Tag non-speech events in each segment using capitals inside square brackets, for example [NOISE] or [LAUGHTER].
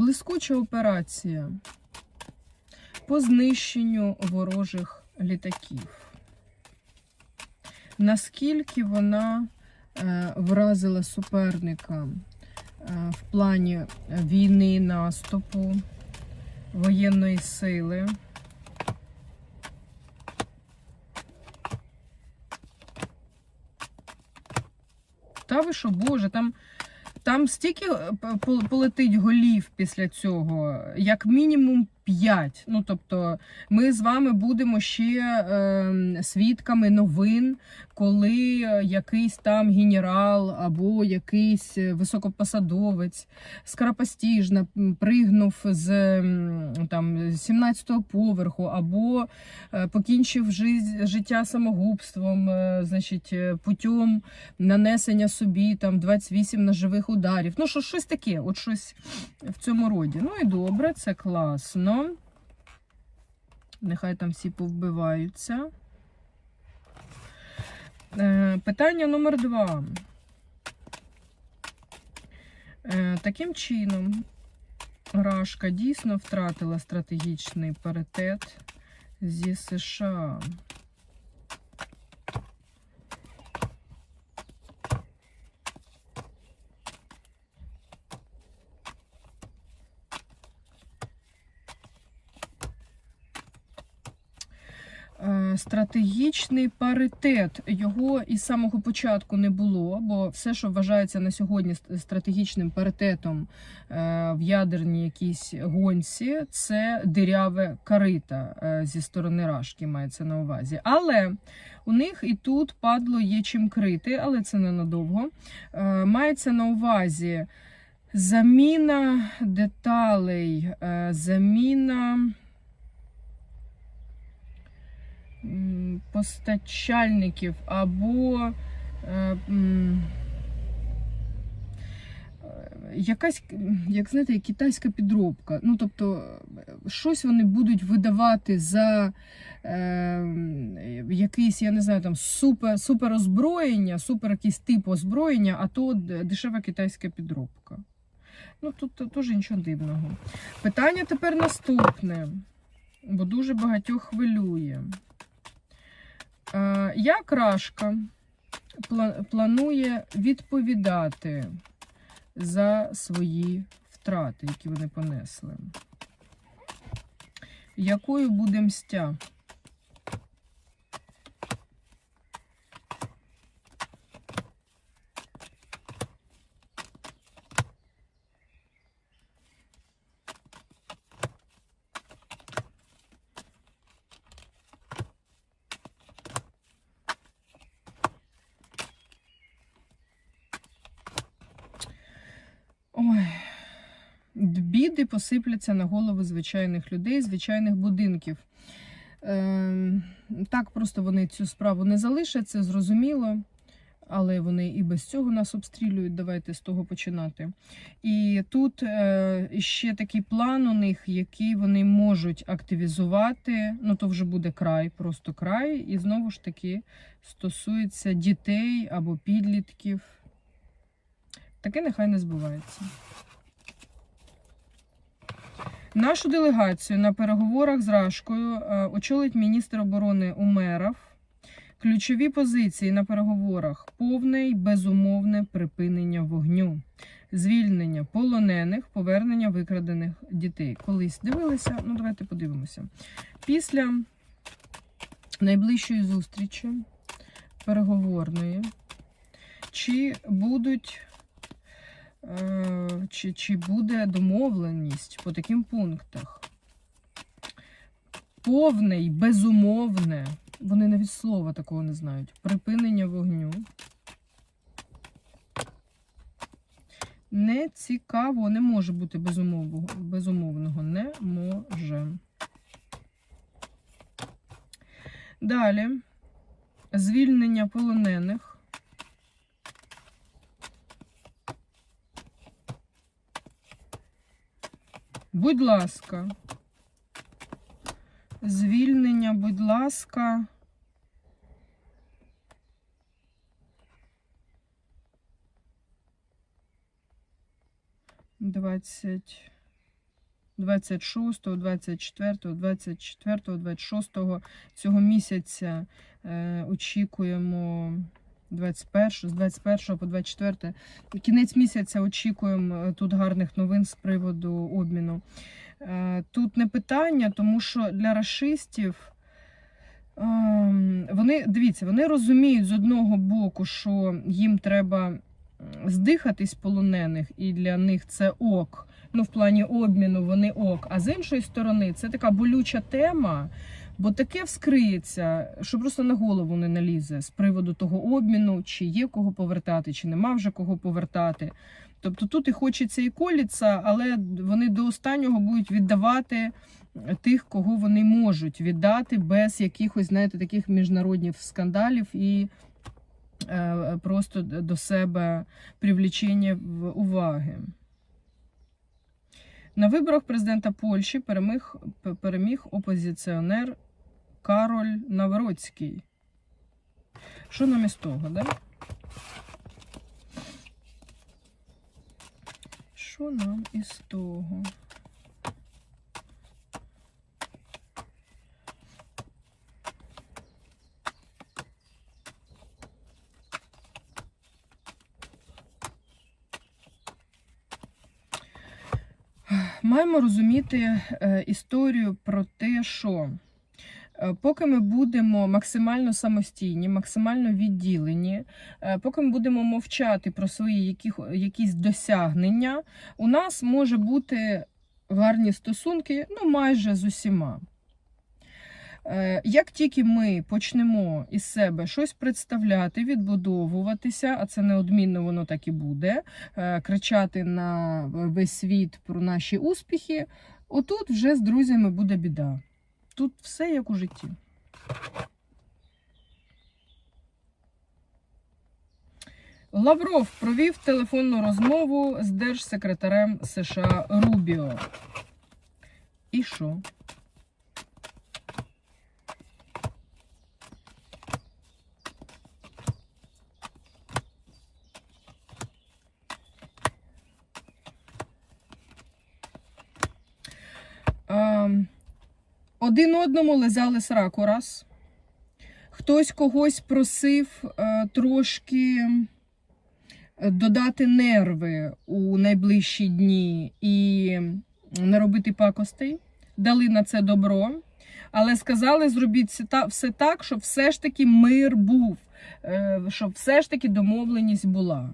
Блискуча операція по знищенню ворожих літаків. Наскільки вона е, вразила суперника е, в плані війни, наступу, воєнної сили? Та ви що, Боже, там, там стільки е, пол- полетить голів після цього, як мінімум 5. Ну, тобто, ми з вами будемо ще е, свідками новин, коли е, якийсь там генерал або якийсь е, високопосадовець скоропостіжно пригнув з там 17-го поверху, або е, покінчив життя самогубством, значить, путем нанесення собі там 28 ножових ударів. Ну, що, щось таке, от щось в цьому роді. Ну і добре, це класно. Нехай там всі повбиваються. Е, Питання номер два. Е, Таким чином, Рашка дійсно втратила стратегічний паритет зі США. Е, Стратегічний паритет його із самого початку не було, бо все, що вважається на сьогодні стратегічним паритетом е, в ядерній якійсь гонці, це диряве карита е, зі сторони Рашки, мається на увазі. Але у них і тут падло є чим крити, але це ненадовго. Е, Мається на увазі заміна деталей, заміна. Постачальників або е, е, якась, як знаєте, китайська підробка. Ну, тобто, щось вони будуть видавати за е, якийсь, я не знаю, там супер, супер озброєння, супер якийсь тип озброєння, а то дешева китайська підробка. Ну, тут теж нічого дивного. Питання тепер наступне, бо дуже багатьох хвилює. Е, Як Рашка планує відповідати за свої втрати, які вони понесли? Якою буде мстя? Посипляться на голови звичайних людей, звичайних будинків. Ем, так просто вони цю справу не залишать, це зрозуміло. Але вони і без цього нас обстрілюють. Давайте з того починати. І тут е, ще такий план у них, який вони можуть активізувати. Ну то вже буде край, просто край. І знову ж таки стосується дітей або підлітків. Таке нехай не збувається. Нашу делегацію на переговорах з Рашкою е, очолить міністр оборони Умеров. Ключові позиції на переговорах повне й безумовне припинення вогню, звільнення полонених, повернення викрадених дітей. Колись дивилися, ну давайте подивимося. Після найближчої зустрічі переговорної, чи будуть чи, чи буде домовленість по таким пунктах? Повне й безумовне, вони навіть слова такого не знають. Припинення вогню. Не цікаво, не може бути безумовного. безумовного. Не може. Далі. Звільнення полонених. Будь ласка. Звільнення, будь ласка. Двадцять 26, 24, 24, 26 цього місяця е, очікуємо 21, з 21 по 24. Кінець місяця очікуємо е, тут гарних новин з приводу обміну. Е, Тут не питання, тому що для расистів ем, вони дивіться, вони розуміють з одного боку, що їм треба здихатись полонених, і для них це ок. Ну, в плані обміну вони ок. А з іншої сторони, це така болюча тема, бо таке вскриється, що просто на голову не налізе з приводу того обміну, чи є кого повертати, чи нема вже кого повертати. Тобто тут і хочеться і коліться, але вони до останнього будуть віддавати тих, кого вони можуть віддати без якихось, знаєте, таких міжнародних скандалів і е, просто до себе привлічення уваги. На виборах президента Польщі переміг, переміг опозиціонер Кароль Навроцький. Що нам із того, да? Що нам із того? Маємо розуміти е, історію про те, що поки ми будемо максимально самостійні, максимально відділені, е, поки ми будемо мовчати про свої яких, якісь досягнення, у нас може бути гарні стосунки ну, майже з усіма. Е, Як тільки ми почнемо із себе щось представляти, відбудовуватися, а це неодмінно воно так і буде, е, кричати на весь світ про наші успіхи, отут вже з друзями буде біда. Тут все як у житті. Лавров провів телефонну розмову з держсекретарем США Рубіо. І що? Один одному лизали сраку раз. Хтось когось просив е, трошки е, додати нерви у найближчі дні і не робити пакостей. Дали на це добро. Але сказали, зробіть все так, щоб все ж таки мир був, е, щоб все ж таки домовленість була.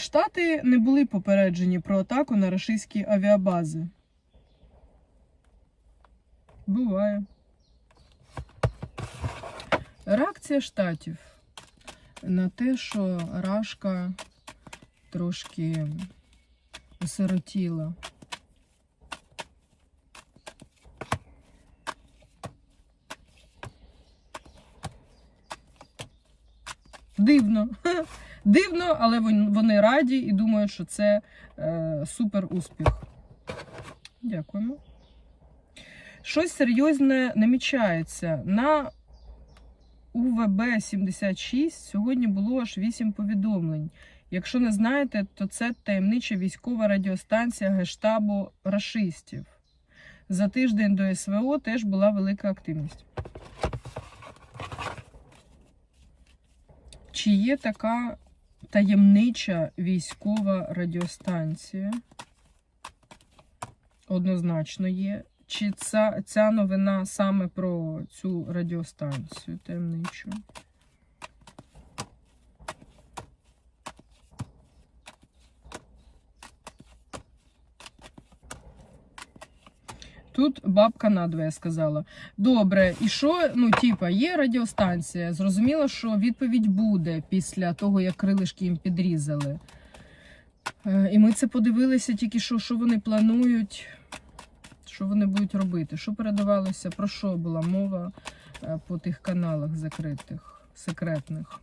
Штати не були попереджені про атаку на російські авіабази. Буває. Реакція штатів на те, що Рашка трошки осиротіла. Дивно. [LAUGHS] Дивно, але вони раді і думають, що це е, супер успіх. Дякуємо. Щось серйозне намічається. На УВБ 76 сьогодні було аж 8 повідомлень. Якщо не знаєте, то це таємнича військова радіостанція гештабу рашистів. За тиждень до СВО теж була велика активність. Чи є така таємнича військова радіостанція? Однозначно є. Чи ця, ця новина саме про цю радіостанцію таємничу? Тут бабка надвоє сказала. Добре, і що? Ну, типа, є радіостанція. Зрозуміло, що відповідь буде після того, як крилишки їм підрізали. Е, І ми це подивилися тільки що, що вони планують, що вони будуть робити. Що передавалося, про що була мова е, по тих каналах закритих, секретних.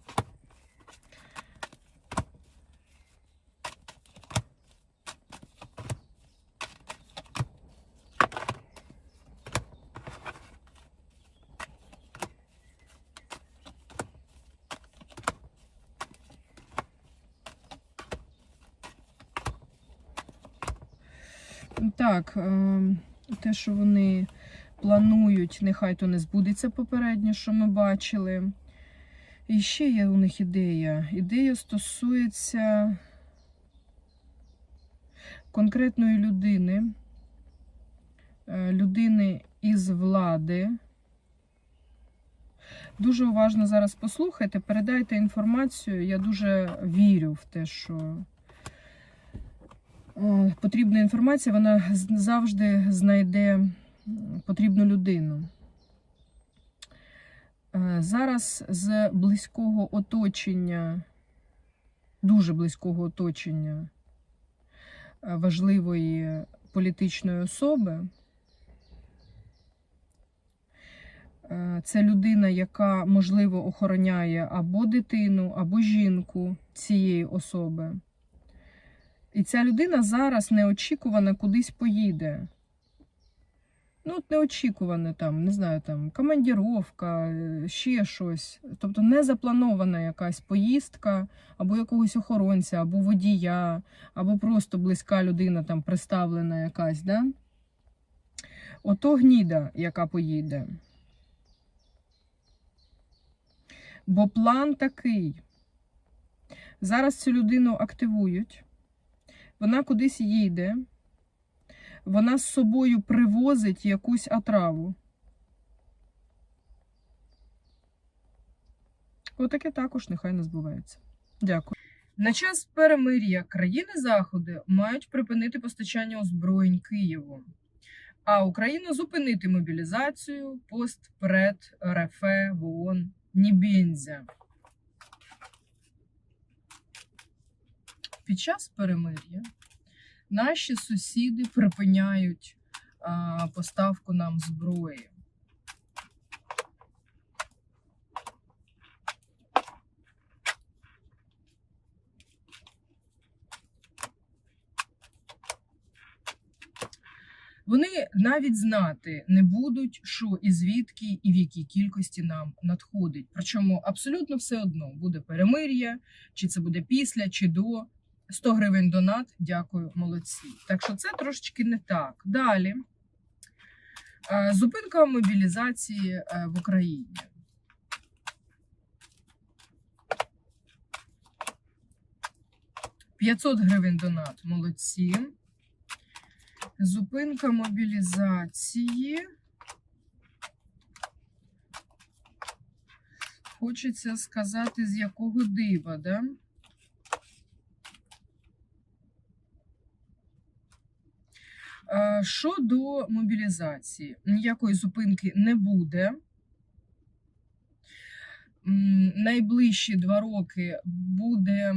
Так, е, те, що вони планують, нехай то не збудеться попередньо, що ми бачили. І ще є у них ідея. Ідея стосується конкретної людини, е, людини із влади. Дуже уважно зараз послухайте, передайте інформацію. Я дуже вірю в те, що потрібна інформація, вона завжди знайде потрібну людину. Е, Зараз з близького оточення, дуже близького оточення е, важливої політичної особи. Е, Це людина, яка, можливо, охороняє або дитину, або жінку цієї особи. І ця людина зараз неочікувано кудись поїде. Ну, от неочікувано там, не знаю, там командіровка, е, ще щось. Тобто не запланована якась поїздка, або якогось охоронця, або водія, або просто близька людина там представлена якась, да? Ото гніда, яка поїде. Бо план такий. Зараз цю людину активують, вона кудись їде, вона з собою привозить якусь отраву. Отаке також нехай не збувається. Дякую. На час перемир'я країни Заходу мають припинити постачання озброєнь Києву, а Україна зупинити мобілізацію пост пред РФ в ООН Під час перемир'я наші сусіди припиняють а, поставку нам зброї. Вони навіть знати не будуть, що і звідки, і в якій кількості нам надходить. Причому абсолютно все одно буде перемир'я, чи це буде після, чи до 100 гривень донат. Дякую, молодці. Так що це трошечки не так. Далі Е, зупинка мобілізації е, в Україні. «500 гривень донат. Молодці. Зупинка мобілізації. Хочеться сказати, з якого дива, да? Е, Щодо мобілізації, ніякої зупинки не буде. Найближчі два роки буде,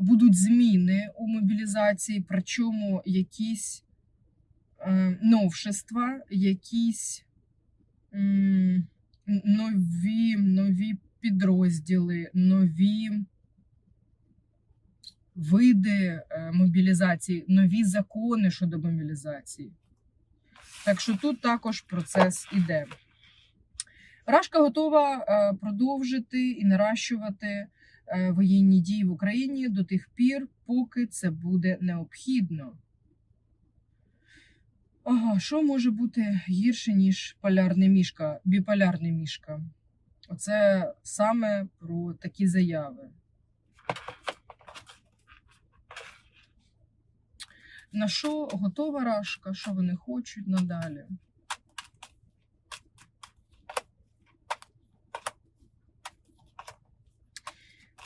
будуть зміни у мобілізації, причому якісь е, новшества, якісь нові, нові підрозділи, нові види е, мобілізації, нові закони щодо мобілізації. Так що тут також процес іде. Рашка готова е, продовжити і наращувати е, воєнні дії в Україні до тих пір, поки це буде необхідно. Ага, що може бути гірше, ніж полярний мішка, біполярний мішка? Оце саме про такі заяви. На що готова рашка, що вони хочуть надалі?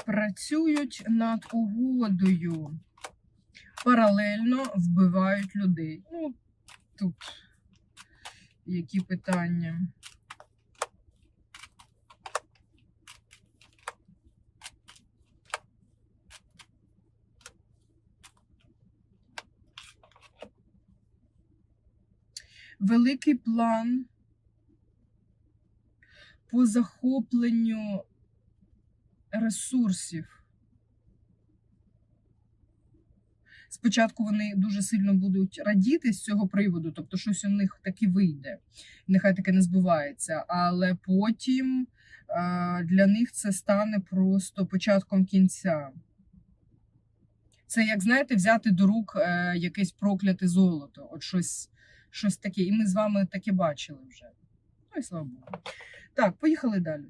Працюють над угодою, паралельно вбивають людей. Ну, тут які питання? Великий план по захопленню ресурсів. Спочатку вони дуже сильно будуть радіти з цього приводу, тобто щось у них таки вийде, нехай таке не збувається, але потім е, для них це стане просто початком кінця. Це як знаєте, взяти до рук е, якесь прокляте золото, от щось, щось таке. І ми з вами таке бачили вже. Ну і слава Богу. Так, поїхали далі.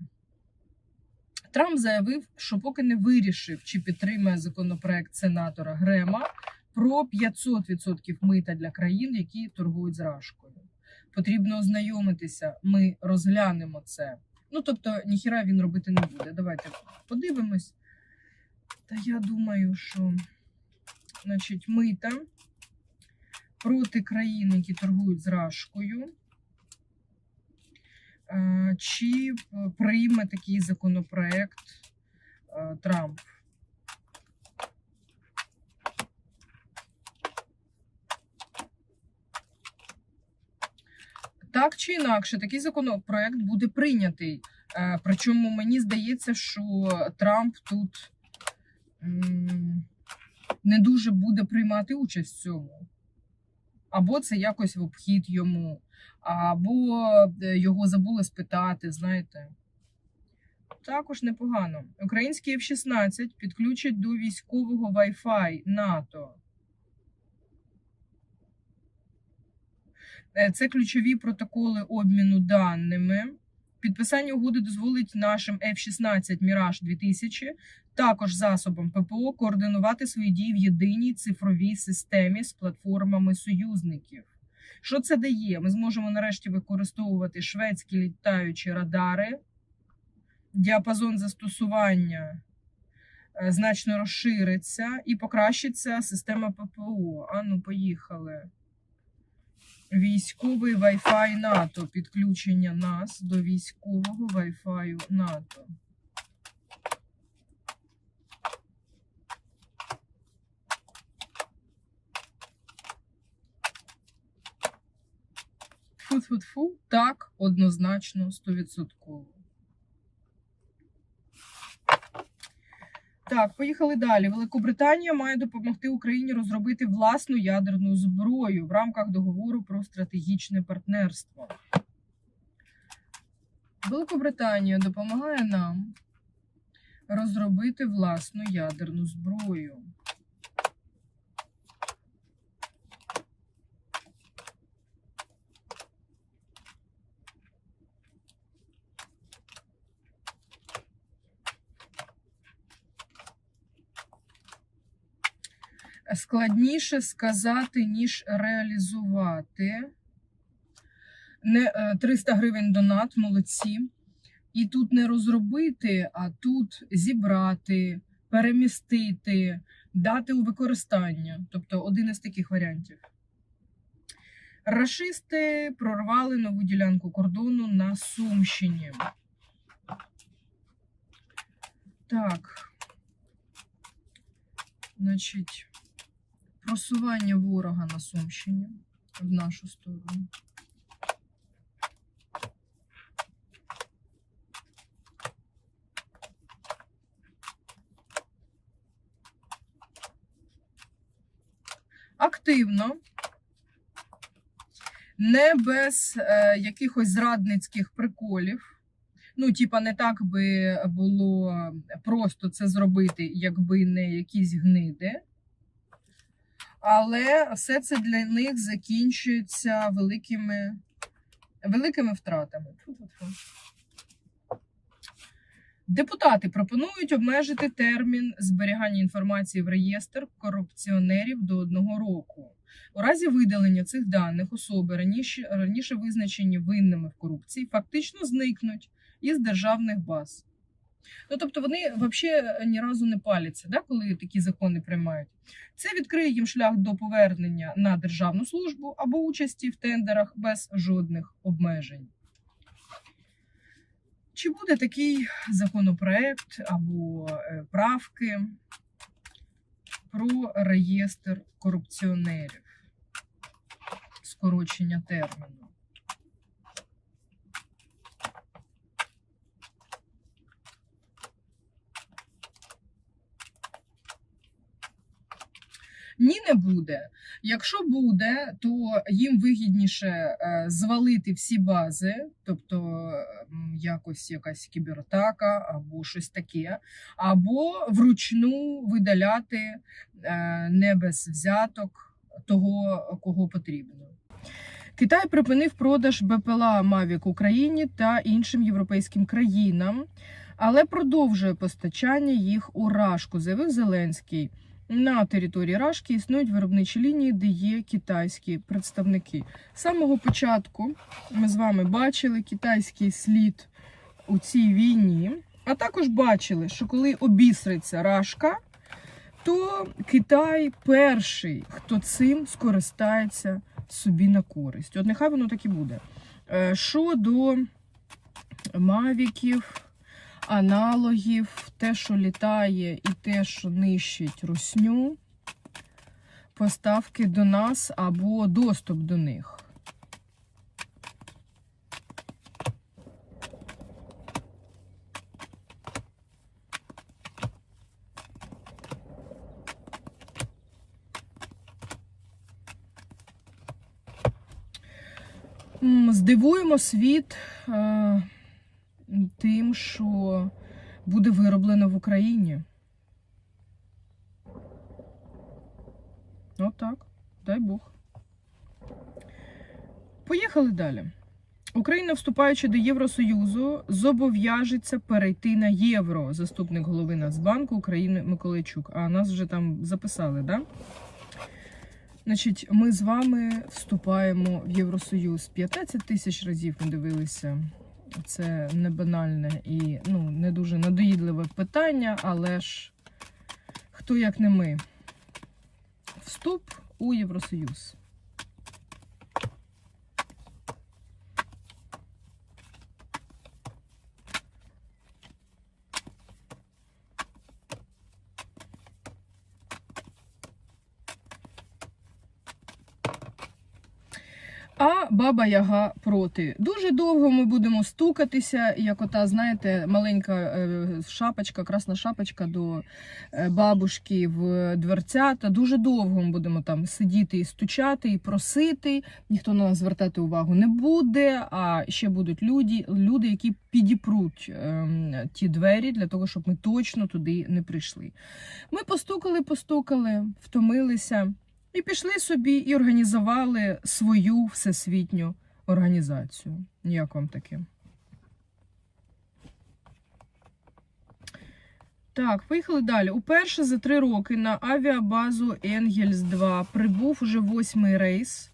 Трамп заявив, що поки не вирішив, чи підтримає законопроект сенатора Грема про 500% мита для країн, які торгують з рашкою. Потрібно ознайомитися. Ми розглянемо це. Ну тобто, ніхіра він робити не буде. Давайте подивимось. Та я думаю, що значить, мита проти країн, які торгують з рашкою. Е, Чи е, прийме такий законопроект е, Трамп? Так чи інакше, такий законопроект буде прийнятий. Причому мені здається, що Трамп тут не дуже буде приймати участь в цьому. Або це якось в обхід йому, або е, його забули спитати, знаєте. Також непогано. Український F-16 підключать до військового Wi-Fi НАТО. Е, Це ключові протоколи обміну даними. Підписання угоди дозволить нашим F-16 Mirage 2000 також засобам ППО координувати свої дії в єдиній цифровій системі з платформами союзників. Що це дає? Ми зможемо нарешті використовувати шведські літаючі радари, діапазон застосування е, значно розшириться і покращиться система ППО. Ану, поїхали. Військовий Wi-Fi НАТО. Підключення нас до військового Wi-Fi НАТО. Фу-фу-фу. Так, однозначно, 100%. Так, поїхали далі. Великобританія має допомогти Україні розробити власну ядерну зброю в рамках договору про стратегічне партнерство. Великобританія допомагає нам розробити власну ядерну зброю. Складніше сказати, ніж реалізувати. Не е, 300 гривень донат, молодці. І тут не розробити, а тут зібрати, перемістити, дати у використання. Тобто один із таких варіантів. Рашисти прорвали нову ділянку кордону на Сумщині. Так. Значить просування ворога на Сумщині в нашу сторону. Активно, не без е, якихось зрадницьких приколів. Ну, типа, не так би було просто це зробити, якби не якісь гниди але все це для них закінчується великими великими втратами. Депутати пропонують обмежити термін зберігання інформації в реєстр корупціонерів до одного року. У разі видалення цих даних особи раніше, раніше визначені винними в корупції, фактично зникнуть із державних баз. Ну, тобто вони взагалі ні разу не паляться, да, коли такі закони приймають. Це відкриє їм шлях до повернення на державну службу або участі в тендерах без жодних обмежень. Чи буде такий законопроект або е, правки про реєстр корупціонерів, скорочення терміну? Ні, не буде. Якщо буде, то їм вигідніше е, звалити всі бази, тобто якось якась кібератака або щось таке, або вручну видаляти е, не без взяток того, кого потрібно. Китай припинив продаж БПЛА Мавік Україні та іншим європейським країнам, але продовжує постачання їх у Рашку, заявив Зеленський. На території Рашки існують виробничі лінії, де є китайські представники. З самого початку ми з вами бачили китайський слід у цій війні, а також бачили, що коли обісриться Рашка, то Китай перший, хто цим скористається собі на користь. От нехай воно так і буде. Е, Щодо мавіків, аналогів, те, що літає, і те, що нищить русню, поставки до нас або доступ до них. Здивуємо світ е, тим, що буде вироблено в Україні. Отак, дай Бог. Поїхали далі. Україна, вступаючи до Євросоюзу, зобов'яжеться перейти на євро. Заступник голови Нацбанку України Миколайчук. А нас вже там записали, да? Значить, ми з вами вступаємо в Євросоюз. 15 тисяч разів ми дивилися. Це не банальне і ну, не дуже надоїдливе питання, але ж хто як не ми? Вступ у Євросоюз. А баба Яга проти. Дуже довго ми будемо стукатися, як ота, знаєте, маленька е, шапочка, красна шапочка до е, бабушки в дверцята. Дуже довго ми будемо там сидіти і стучати, і просити. Ніхто на нас звертати увагу не буде. А ще будуть люди, люди які підіпруть ем, ті двері для того, щоб ми точно туди не прийшли. Ми постукали, постукали, втомилися. І пішли собі і організували свою всесвітню організацію. Як вам таке? Так, поїхали далі. Уперше за три роки на авіабазу Енгельс 2 прибув уже восьмий рейс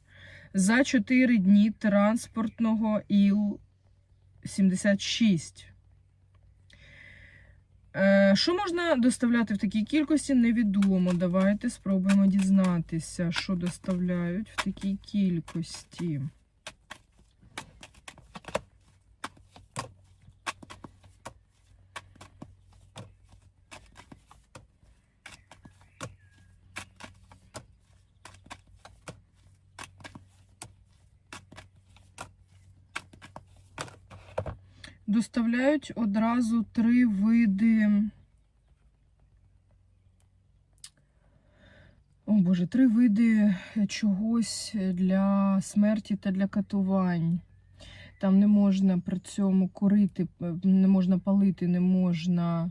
за чотири дні транспортного Іл-76. Е, Що можна доставляти в такій кількості, невідомо. Давайте спробуємо дізнатися, що доставляють в такій кількості. Доставляють одразу три види. О Боже, три види чогось для смерті та для катувань. Там не можна при цьому курити, не можна палити, не можна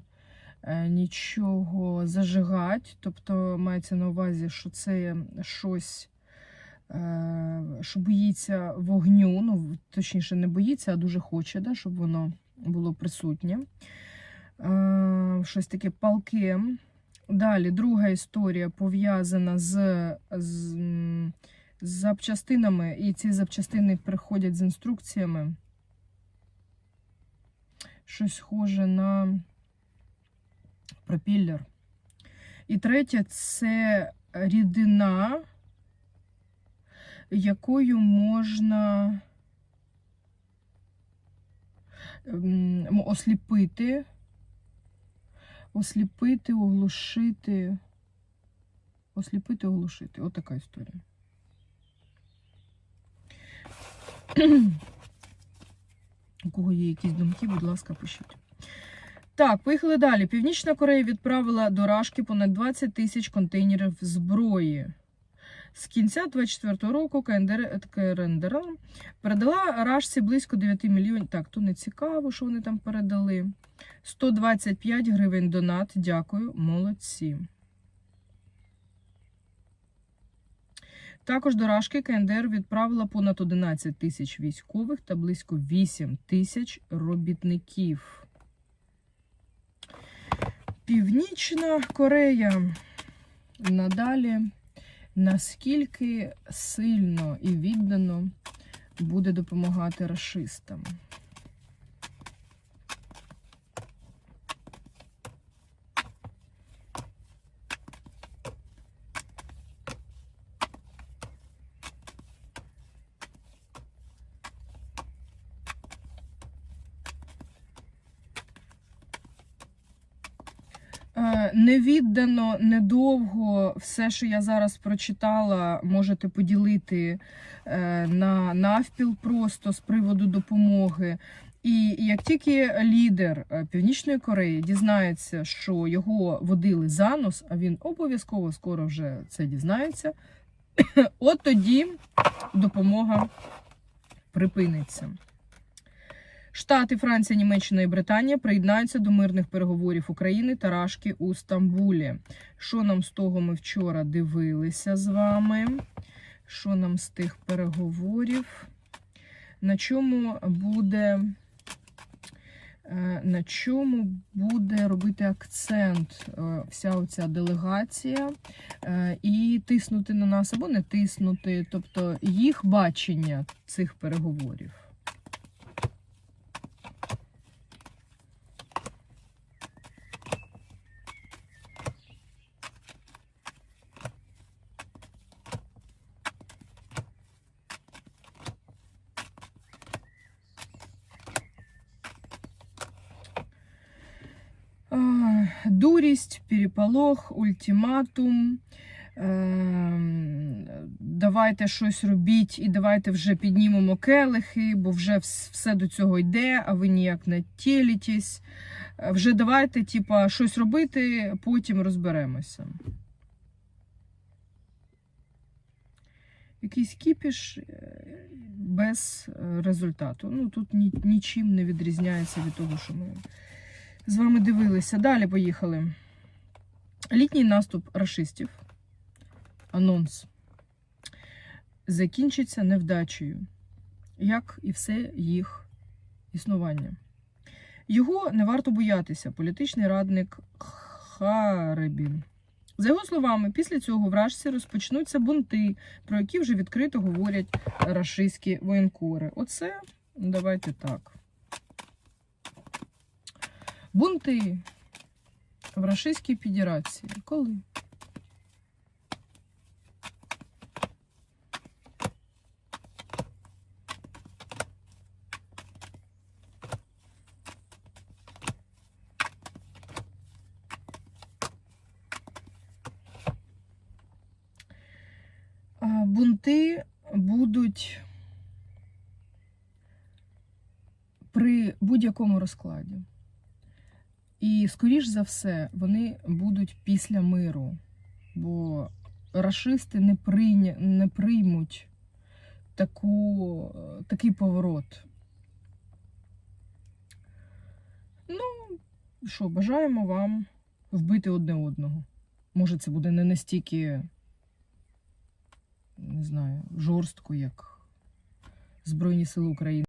е, нічого зажигати. Тобто мається на увазі, що це щось, е, що боїться вогню. Ну, точніше, не боїться, а дуже хоче, да, щоб воно було присутнє. Е, щось таке палке. Далі, друга історія пов'язана з, з, з запчастинами, і ці запчастини приходять з інструкціями. Щось схоже на пропіллер. І третє це рідина, якою можна осліпити осліпити, оглушити. Осліпити, оглушити. Отака історія. У кого є якісь думки, будь ласка, пишіть. Так, поїхали далі. Північна Корея відправила до Рашки понад 20 тисяч контейнерів зброї. З кінця 24-го року КНДР, КРНДР передала Рашці близько 9 мільйонів. Так, то не цікаво, що вони там передали. 125 гривень донат. Дякую, молодці. Також до Рашки КНДР відправила понад 11 тисяч військових та близько 8 тисяч робітників. Північна Корея надалі наскільки сильно і віддано буде допомагати расистам. Е, Невіддано, недовго все, що я зараз прочитала, можете поділити е, на навпіл просто з приводу допомоги. І як тільки лідер е, Північної Кореї дізнається, що його водили за нос, а він обов'язково скоро вже це дізнається, [COUGHS] от тоді допомога припиниться. Штати, Франція, Німеччина і Британія приєднаються до мирних переговорів України та Рашки у Стамбулі. Що нам з того ми вчора дивилися з вами? Що нам з тих переговорів? На чому буде, е, на чому буде робити акцент е, вся оця делегація е, і тиснути на нас або не тиснути, тобто їх бачення цих переговорів. А, Дурість, переполох, ультиматум. Давайте щось робіть і давайте вже піднімемо келихи, бо вже все до цього йде, а ви ніяк не тілітесь. Е, Вже давайте, типа, щось робити, потім розберемося. Якийсь кіпіш е, без е, результату. Ну, тут нічим не відрізняється від того, що ми з вами дивилися. Далі поїхали. Літній наступ рашистів. Анонс. Закінчиться невдачею, як і все їх існування. Його не варто боятися, політичний радник Харебін. За його словами, після цього в Рашці розпочнуться бунти, про які вже відкрито говорять рашистські воєнкори. Оце давайте так. Бунти в Рашистській Федерації. Коли? Бунти будуть при будь-якому розкладі. І, скоріш за все, вони будуть після миру, бо рашисти не, прийня... не приймуть таку... е, такий поворот. Ну, що, бажаємо вам вбити одне одного. Може, це буде не настільки, не знаю, жорстко, як Збройні Сили України.